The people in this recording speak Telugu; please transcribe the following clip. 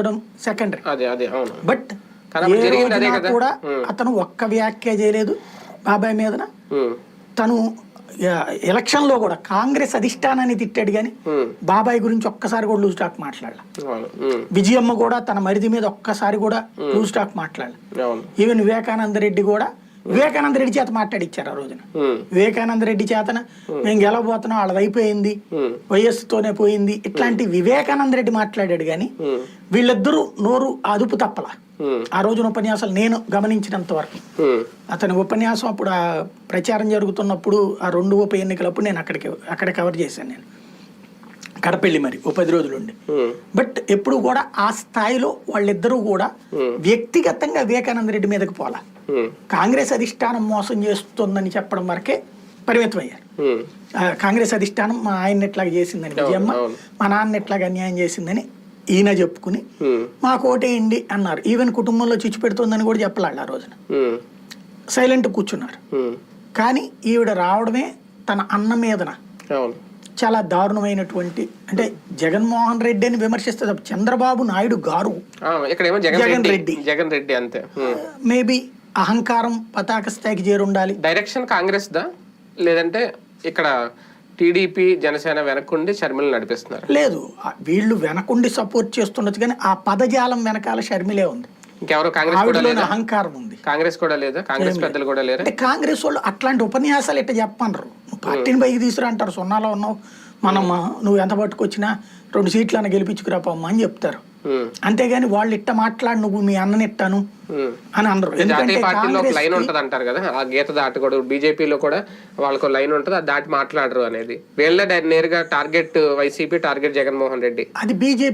రుద్దడం సెకండరీ అదే అదే అవును. బట్. కూడా అతను ఒక్క వ్యాఖ్య చేయలేదు బాబాయ్ మీదన. తను ఎలక్షన్లో కూడా కాంగ్రెస్ అధిష్టానాన్ని తిట్టాడు కానీ బాబాయ్ గురించి ఒక్కసారి కూడా లూజ్ టాక్ మాట్లాడాల. విజయమ్మ కూడా తన మరిది మీద ఒక్కసారి కూడా లూజ్ టాక్ మాట్లాడాల. ఈవెన్ వివేకానంద రెడ్డి కూడా వివేకానంద రెడ్డి చేత మాట్లాడిచ్చారు ఆ రోజున. వివేకానంద రెడ్డి చేతన మేము గెలవబోతున్నాం వాళ్ళది అయిపోయింది వయస్సుతోనే పోయింది. ఇట్లాంటి వివేకానంద రెడ్డి మాట్లాడాడు కానీ ఉమ్, వీళ్ళిద్దరూ నోరు అదుపు తప్పల. ఆ రోజున ఉపన్యాసాలు నేను గమనించినంత వరకు. అతని ఉపన్యాసం అప్పుడు ఆ ప్రచారం జరుగుతున్నప్పుడు ఆ రెండు ఉప ఎన్నికలప్పుడు నేను అక్కడికి అక్కడ కవర్ చేశాను నేను. కడపెళ్ళి మరి ఓ పది రోజులు ఉండి బట్ ఎప్పుడు కూడా ఆ స్థాయిలో వాళ్ళిద్దరూ కూడా. వ్యక్తిగతంగా వివేకానంద రెడ్డి మీదకి పోలా కాంగ్రెస్ అధిష్టానం మోసం చేస్తుందని చెప్పడం వరకే పరిమితం అయ్యారు ఉమ్, ఆ, కాంగ్రెస్ అధిష్టానం మా ఆయన ఎట్లాగా చేసిందని విజయమ్మ. మా నాన్న ఎట్లాగా అన్యాయం చేసిందని ఈయన చెప్పుకుని మాకు ఓటేయండి అన్నారు. ఈవెన్ కుటుంబంలో చిచ్చు పెడుతుందని కూడా చెప్పలాడు ఆ రోజున. సైలెంట్ కూర్చున్నారు. కానీ ఈవిడ రావడమే తన అన్న మీదన. చాలా దారుణమైనటువంటి అంటే జగన్మోహన్ రెడ్డి అని విమర్శిస్తే తప్ప చంద్రబాబు నాయుడు గారు. జగన్ రెడ్డి. జగన్ రెడ్డి అంతే. మేబీ అహంకారం పతాక స్థాయికి చేరుండాలి. డైరెక్షన్ కాంగ్రెస్ దా లేదంటే ఇక్కడ టీడీపీ జనసేన వెనక్కుండి షర్మిల నడిపిస్తున్నారు? లేదు వీళ్ళు వెనకుండి సపోర్ట్ చేస్తుండొచ్చు కానీ ఆ పదజాలం వెనకాల షర్మిలే ఉంది. ఇంకెవరు కాంగ్రెస్ కూడా లేదా? అహంకారం ఉంది. కాంగ్రెస్ కూడా లేదా? కాంగ్రెస్ పెద్దలు కూడా లేరా? అంటే కాంగ్రెస్ వాళ్ళు అట్లాంటి ఉపన్యాసాలు ఇట్ట చెప్పనరు. పార్టీని పైకి తీసుకురా అంటారు. సున్నాలో ఉన్నావు. మనం నువ్వు ఎంత పట్టుకొచ్చినా రెండు సీట్లు అన్న గెలిపించుకురా పోమ్మా అని చెప్తారు. అంతేగాని వాళ్ళు ఇట్ట మాట్లాడి నువ్వు మీ అన్నని ఇట్టాను. అని జాతీయ ఎందుకంటే లైన్ ఉంటది అంటారు కదా. ఆ గీత దాటకూడదు బీజేపీలో కూడా వాళ్ళకు లైన్ ఉంటది. అది దాటి మాట్లాడరు అనేది. వీళ్ళ నేరుగా target YCP target Jaganmohan Reddy. అది బీజేపీ